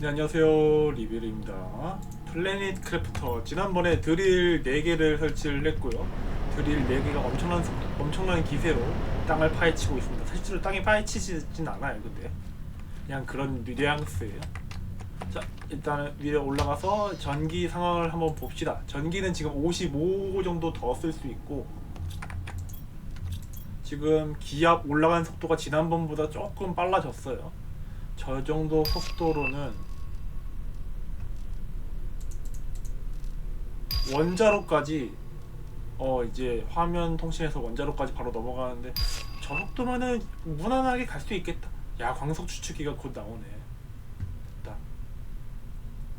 네 안녕하세요. 리뷰입니다. 플래닛 크래프터. 지난번에 드릴 4개를 설치를 했고요. 드릴 4개가 엄청난 속- 엄청난 기세로 땅을 파헤치고 있습니다. 실제로 땅이 파헤치진 않아요 근데. 그냥 그런 뉘앙스예요. 자 일단 위에 올라가서 전기 상황을 한번 봅시다. 전기는 지금 55 정도 더 쓸 수 있고 지금 기압 올라간 속도가 지난번보다 조금 빨라졌어요 저 정도 속도로는 원자로까지 어 이제 화면 통신해서 원자로까지 바로 넘어가는데 저 속도면은 무난하게 갈 수 있겠다. 야 광석 추출기가 곧 나오네.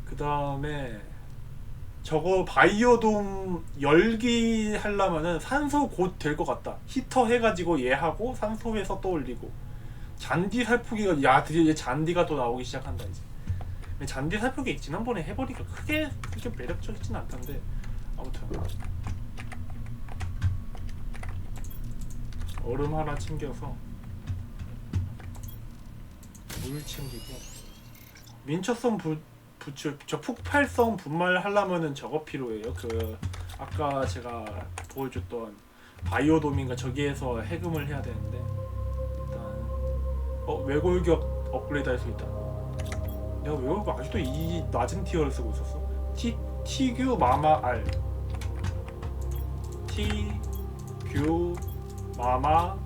그 다음에 저거 바이오돔 열기 하려면은 산소 곧 될 것 같다. 히터 해가지고 얘하고 산소에서 또 올리고 잔디 살포기가 야 드디어 잔디가 또 나오기 시작한다 이제. 잔디 살포기 지난번에 해보니까 크게 그렇게 매력적이진 않던데 아무튼. 얼음 하나 챙겨서 물 챙기고. 민초성 부, 부출 저 폭발성 분말 하려면은 저거 필요해요. 그 아까 제가 보여줬던 바이오돔인가 저기에서 해금을 해야 되는데 어 외골격 업그레이드 할 수 있다. 내가 외골격 아직도 이 낮은 티어를 쓰고 있었어? T TQ 마마 R TQ 마마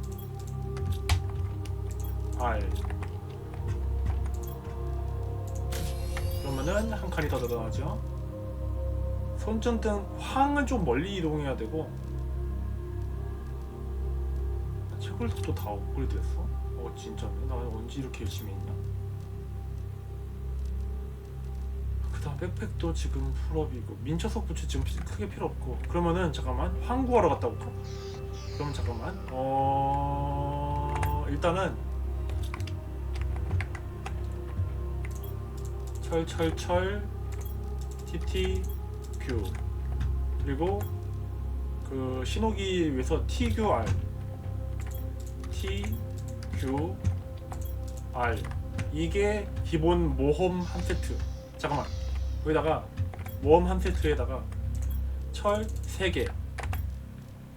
R 그러면은 한 칸이 더 늘어나죠. 손전등 황은 좀 멀리 이동해야 되고. 채굴 속도 다 업그레이드 했어? 어 진짜네 나 언제 이렇게 열심히 했냐? 그 다음 백팩도 지금 풀업이고 민초석 부츠 지금 피- 크게 필요 없고. 그러면은 잠깐만 황구하러 갔다 올까? 그럼 잠깐만 어 일단은 철철철 TT Q 그리고 그 신호기 위해서 TQR TQR 이게 기본 모험 한 세트. 잠깐만. 여기다가 모험 한 세트에다가 철 3개.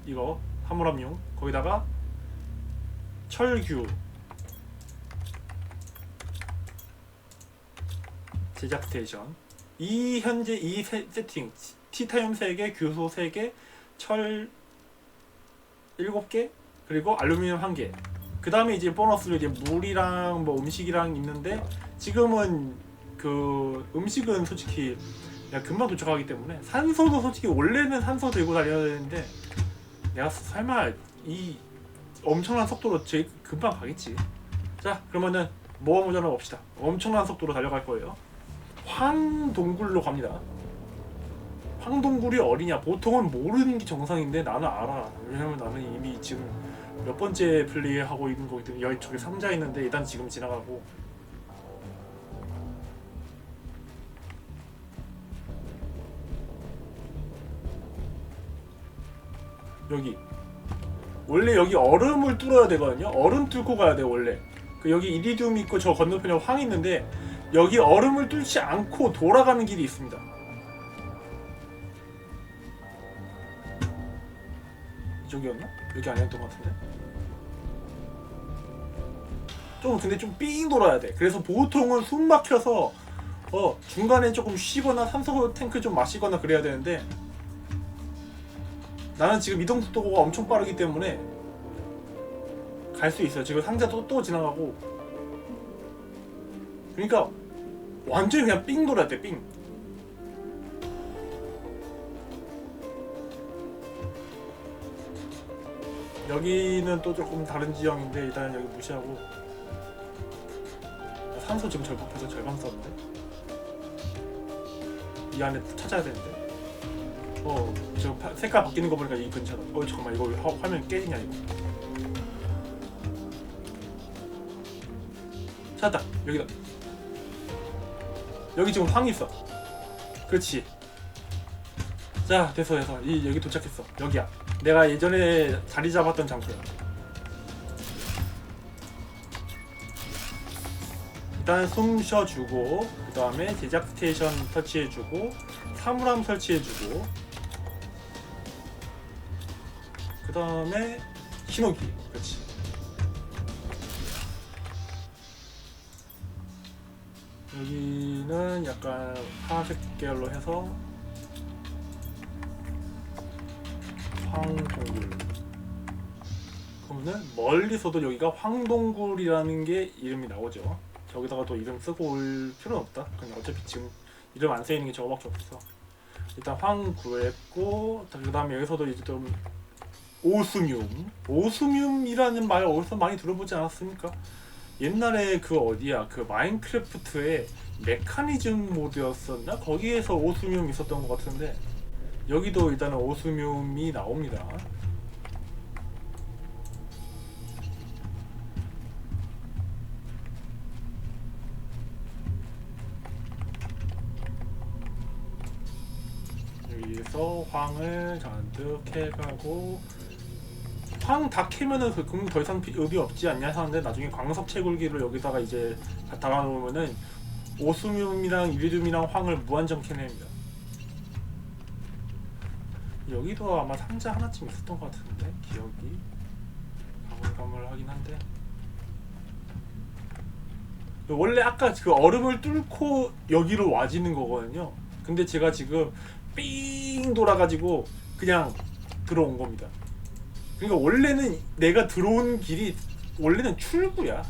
이거 화물함용. 거기다가 철규. 제작 스테이션. 이 현재 이 세, 세팅. 티타늄 3개 규소 3개 철 7개 그리고 알루미늄 1개 그 다음에 이제 보너스로 이제 물이랑 뭐 음식이랑 있는데 지금은 그 음식은 솔직히 내가 금방 도착하기 때문에 산소도 솔직히 원래는 산소 들고 다녀야 되는데 내가 설마 이 엄청난 속도로 제일 금방 가겠지. 자 그러면은 모험 오전을 봅시다. 엄청난 속도로 달려갈 거예요. 황동굴로 갑니다. 황동굴이 어디냐? 보통은 모르는 게 정상인데 나는 알아. 왜냐면 나는 이미 지금 몇 번째 플레이 하고 있는 거기 때문에 여기 저기 상자 있는데 일단 지금 지나가고. 여기. 원래 여기 얼음을 뚫어야 되거든요. 얼음 뚫고 가야 돼 원래. 그 여기 이리듐 있고 저 건너편에 황 있는데 여기 얼음을 뚫지 않고 돌아가는 길이 있습니다 이쪽이었나? 여기 아니었던 것 같은데 좀 근데 좀 삥 돌아야 돼 그래서 보통은 숨 막혀서 어 중간에 조금 쉬거나 산소 탱크 좀 마시거나 그래야 되는데 나는 지금 이동 속도가 엄청 빠르기 때문에 갈 수 있어요. 지금 상자 또, 또 지나가고. 그러니까 완전히 그냥 삥 돌아야 돼, 삥. 여기는 또 조금 다른 지형인데 일단 여기 무시하고 산소 지금 절법해서 절반 썼는데 이 안에 찾아야 되는데 어, 저 파- 색깔 바뀌는 거 보니까 이 근처다. 어, 잠깐만 이거 화, 화면 깨지냐 이거. 찾았다. 여기다. 여기 지금 황 있어. 그렇지. 자, 됐어, 됐어. 이 여기 도착했어. 여기야. 내가 예전에 자리 잡았던 장소야. 일단 숨 쉬어주고 그 다음에 제작 스테이션 설치해주고 사물함 설치해주고 그 다음에 신호기 그렇지 여기는 약간 파란색 계열로 해서 황동굴 그러면은 멀리서도 여기가 황동굴이라는 게 이름이 나오죠. 저기다가 또 이름 쓰고 올 필요는 없다. 그냥 어차피 지금 이름 안 쓰이는 게 저거밖에 없어. 일단 황 구했고 그 다음에 여기서도 이제 좀 오스뮴 오스뮴이라는 말 어디서 많이 들어보지 않았습니까? 옛날에 그 어디야? 그 마인크래프트의 메커니즘 모드였었나? 거기에서 오스뮴 있었던 것 같은데 여기도 일단은 오스뮴이 나옵니다. 여기서 황을 잔뜩 캐가고 황 다 캐면은 그- 그럼 더 이상 피- 의미 없지 않냐 하는데 나중에 광석 채굴기를 여기다가 이제 다 달아놓으면은 오스뮴이랑 이리듐이랑 황을 무한정 캐냅니다. 여기도 아마 상자 하나쯤 있었던 것 같은데 기억이 가물가물하긴 한데 원래 아까 그 얼음을 뚫고 여기로 와지는 거거든요. 근데 제가 지금 삥 돌아가지고 그냥 들어온 겁니다. 그러니까 원래는 내가 들어온 길이 원래는 출구야.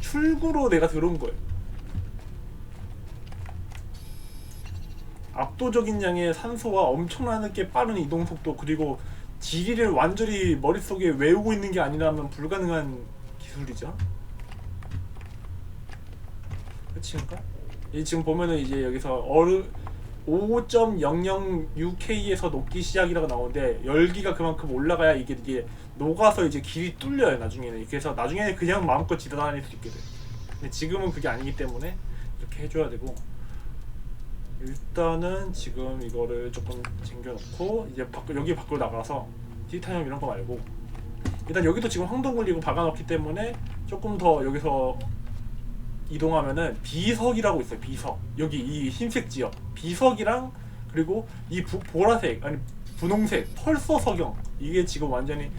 출구로 내가 들어온 거예요. 압도적인 양의 산소와 엄청나게 빠른 이동 속도 그리고 지리를 완전히 머릿속에 외우고 있는 게 아니라면 불가능한 기술이죠. 끝인가? 이 지금 보면은 이제 여기서 얼음 5.006K에서 녹기 시작이라고 나오는데 열기가 그만큼 올라가야 이게 이게 녹아서 이제 길이 뚫려요 나중에는 그래서 나중에는 그냥 마음껏 지나다닐 수 있게 돼. 근데 지금은 그게 아니기 때문에 이렇게 해줘야 되고 일단은 지금 이거를 조금 쟁겨놓고 이제 밖 여기 밖으로 나가서 티타늄 이런 거 말고 일단 여기도 지금 황동굴이고 박아놓기 때문에 조금 더 여기서 이동하면은 비석이라고 있어요. 비석. 여기 이 흰색 지역. 비석이랑 그리고 이 부, 보라색 아니 분홍색 펄서 석영 이게 지금 완전히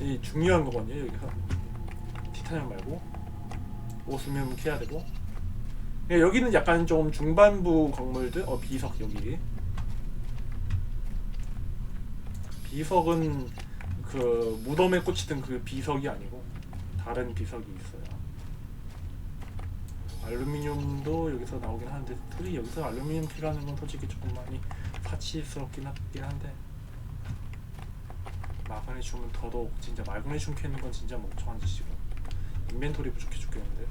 이 중요한 거거든요. 여기서 티타늄 말고 오스뮴 캐야 되고. 예, 여기는 약간 좀 중반부 건물들? 어 비석 여기. 비석은 그 무덤에 꽂히던 그 비석이 아니고 다른 비석이 있어요. 알루미늄도 여기서 나오긴 하는데 특히 여기서 알루미늄 필요하는 건 솔직히 조금 많이 사치스럽긴 하긴 한데 마그네슘은 더더욱 진짜 마그네슘 캐는 건 진짜 멍청한 짓이고 인벤토리 부족해 죽겠는데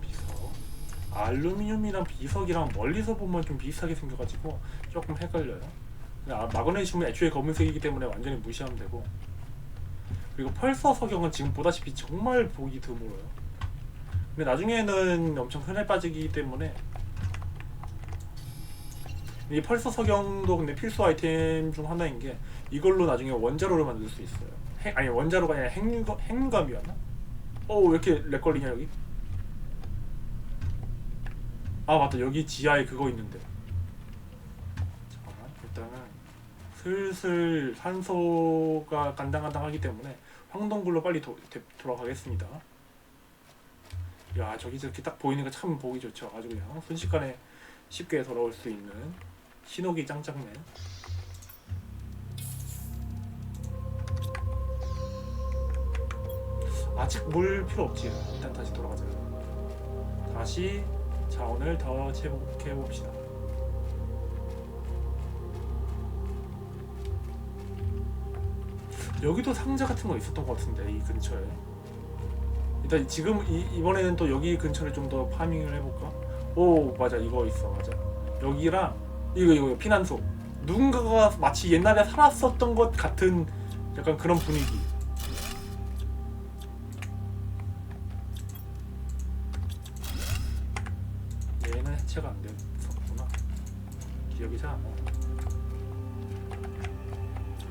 비석 알루미늄이랑 비석이랑 멀리서 보면 좀 비슷하게 생겨가지고 조금 헷갈려요 아, 마그네슘은 애초에 검은색이기 때문에 완전히 무시하면 되고 그리고 펄서 석영은 지금 보다시피 정말 보기 드물어요. 근데 나중에는 엄청 흔해 빠지기 때문에 이 펄서 석영도 근데 필수 아이템 중 하나인 게 이걸로 나중에 원자로를 만들 수 있어요. 핵, 아니 원자로가 아니라 핵융 핵융감이었나? 어왜 이렇게 렉 걸리냐 여기? 아 맞다 여기 지하에 그거 있는데. 잠깐만 일단은 슬슬 산소가 간당간당하기 때문에 황동굴로 빨리 도, 되, 돌아가겠습니다. 야 저기 저렇게 딱 보이는 거 참 보기 좋죠. 아주 그냥 순식간에 쉽게 돌아올 수 있는 신호기 짱짱맨. 아직 물 필요 없지. 일단 다시 돌아가자. 다시 자원을 더 채복해 봅시다. 여기도 상자 같은 거 있었던 것 같은데 이 근처에. 일단 지금 이, 이번에는 또 여기 근처를 좀 더 파밍을 해볼까? 오 맞아. 이거 있어. 맞아. 여기랑 이거 이거. 피난소. 누군가가 마치 옛날에 살았었던 것 같은 약간 그런 분위기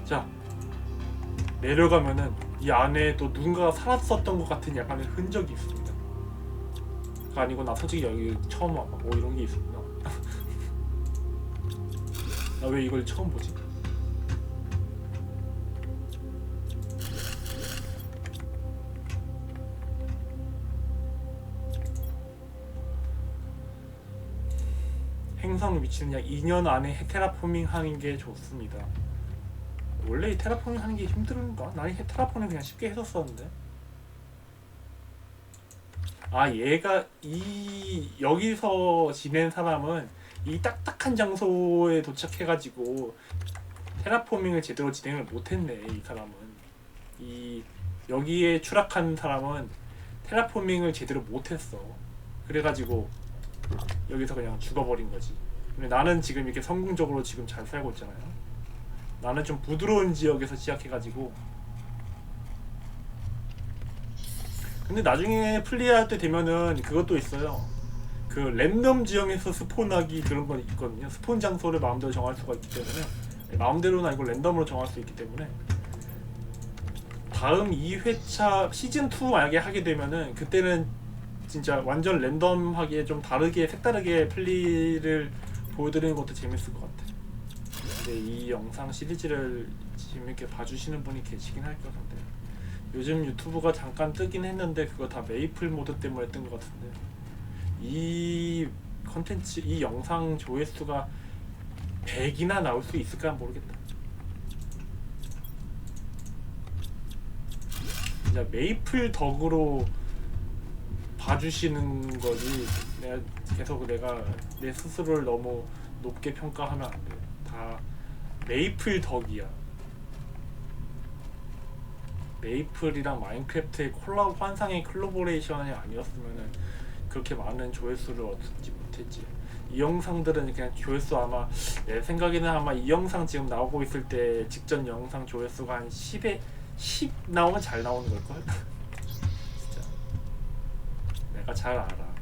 자 내려가면은 이 안에 또 누군가가 살았었던 것 같은 약간의 흔적이 있습니다. 그거 아니고 나 솔직히 여기 처음 와봐. 오 이런 게 있었구나. 나 왜 이걸 처음 보지? 행성 위치는 약 2년 안에 테라포밍 하는 게 좋습니다. 원래 이 테라포밍 하는 게 힘든가? 나는 이 테라포밍 그냥 쉽게 했었었는데. 아 얘가 이 여기서 지낸 사람은 이 딱딱한 장소에 도착해가지고 테라포밍을 제대로 진행을 못했네 이 사람은 이 여기에 추락한 사람은 테라포밍을 제대로 못했어 그래가지고 여기서 그냥 죽어버린 거지. 근데 나는 지금 이렇게 성공적으로 지금 잘 살고 있잖아요. 나는 좀 부드러운 지역에서 시작해가지고. 근데 나중에 플레이할 때 되면은 그것도 있어요. 그 랜덤 지형에서 스폰하기 그런 건 있거든요. 스폰 장소를 마음대로 정할 수가 있기 때문에. 네, 마음대로는 아니고 랜덤으로 정할 수 있기 때문에. 다음 2회차 시즌 2 만약에 하게 되면은 그때는 진짜 완전 랜덤하게 좀 다르게 색다르게 플레이를 보여드리는 것도 재밌을 것 같아. 근데 이 영상 시리즈를 재밌게 봐주시는 분이 계시긴 할 것 같은데 요즘 유튜브가 잠깐 뜨긴 했는데 그거 다 메이플 모드 때문에 뜬 것 같은데 이 컨텐츠 이 영상 조회수가 100이나 나올 수 있을까 모르겠다. 진짜 메이플 덕으로 봐주시는 거지 내가 계속 내가 내 스스로를 너무 높게 평가하면 안 돼. 다 메이플 덕이야. 메이플이랑 마인크래프트의 콜라 환상의 콜라보레이션이 아니었으면은 그렇게 많은 조회수를 얻지 못했지. 이 영상들은 그냥 조회수 아마 내 생각에는 아마 이 영상 지금 나오고 있을 때 직전 영상 조회수가 한 10에 10 나오면 잘 나오는 걸걸? 내가 잘 알아.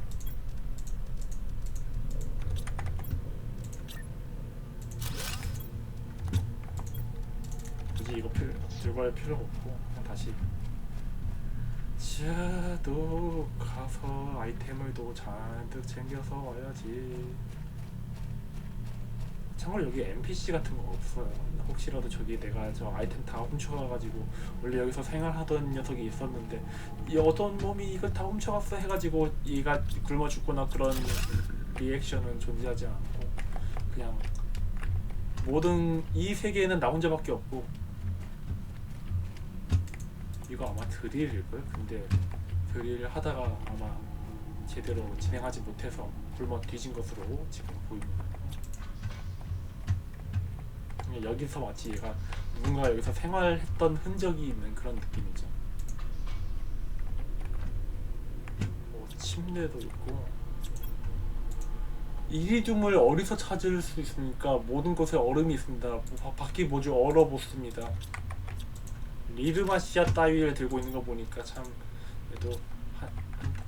굳이 이거 필, 들고 갈 필요가 없고 그냥 다시 자도 가서 아이템을 또 잔뜩 챙겨서 와야지 참고로 여기 NPC 같은 거 없어요 혹시라도 저기 내가 저 아이템 다 훔쳐가가지고 원래 여기서 생활하던 녀석이 있었는데 이 어떤 놈이 이걸 다 훔쳐갔어 해가지고 얘가 굶어 죽거나 그런 리액션은 존재하지 않고 그냥 모든 이 세계에는 나 혼자밖에 없고 이거 아마 드릴일걸? 근데 드릴 하다가 아마 제대로 진행하지 못해서 굶어 뒤진 것으로 지금 보입니다. 여기서 마치 얘가 누군가 여기서 생활했던 흔적이 있는 그런 느낌이죠. 오, 침대도 있고 이리듐을 어디서 찾을 수 있습니까? 모든 곳에 얼음이 있습니다. 바, 밖이 모두 얼어붙습니다. 리르마시아 따위를 들고 있는 거 보니까 참 그래도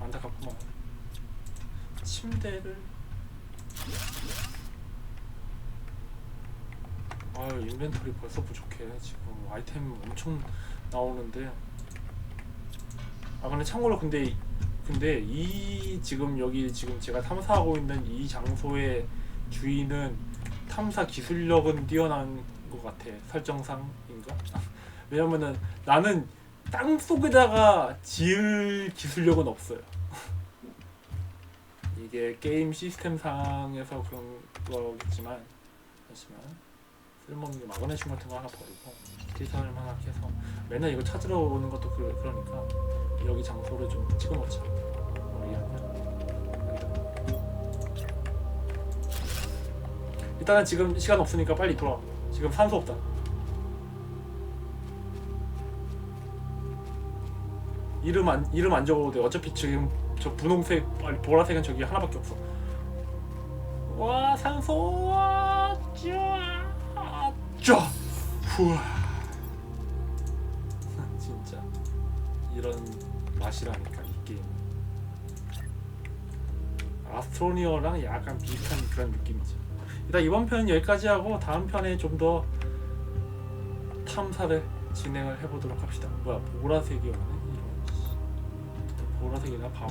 안타깝구만. 침대를 아유 인벤토리 벌써 부족해 지금 아이템 엄청 나오는데 아 근데 참고로 근데 근데 이 지금 여기 지금 제가 탐사하고 있는 이 장소의 주인은 탐사 기술력은 뛰어난 것 같아 설정상인가? 왜냐면은 나는 땅 속에다가 지을 기술력은 없어요. 이게 게임 시스템 상에서 그런 거겠지만 잠시만 쓸모없는 게 마그네슘 같은 거 하나 버리고 디지털을 하나 해서 맨날 이거 찾으러 오는 것도 그, 그러니까 여기 장소를 좀 찍어 놓자. 어, 여기다. 일단은 지금 시간 없으니까 빨리 돌아. 지금 산소 없다. 이름 안 이름 안 적어도 돼. 어차피 지금 저 분홍색 아니 보라색은 저기 하나밖에 없어. 와 산소 와 쫙, 쫙, 후아. 진짜 이런 맛이라니까 이 게임. 아스트로니어랑 약간 비슷한 그런 느낌이지. 일단 이번 편은 여기까지 하고 다음 편에 좀 더 탐사를 진행을 해보도록 합시다. 뭐야 보라색이 오네 이런. 씨. 보라색이나 밤?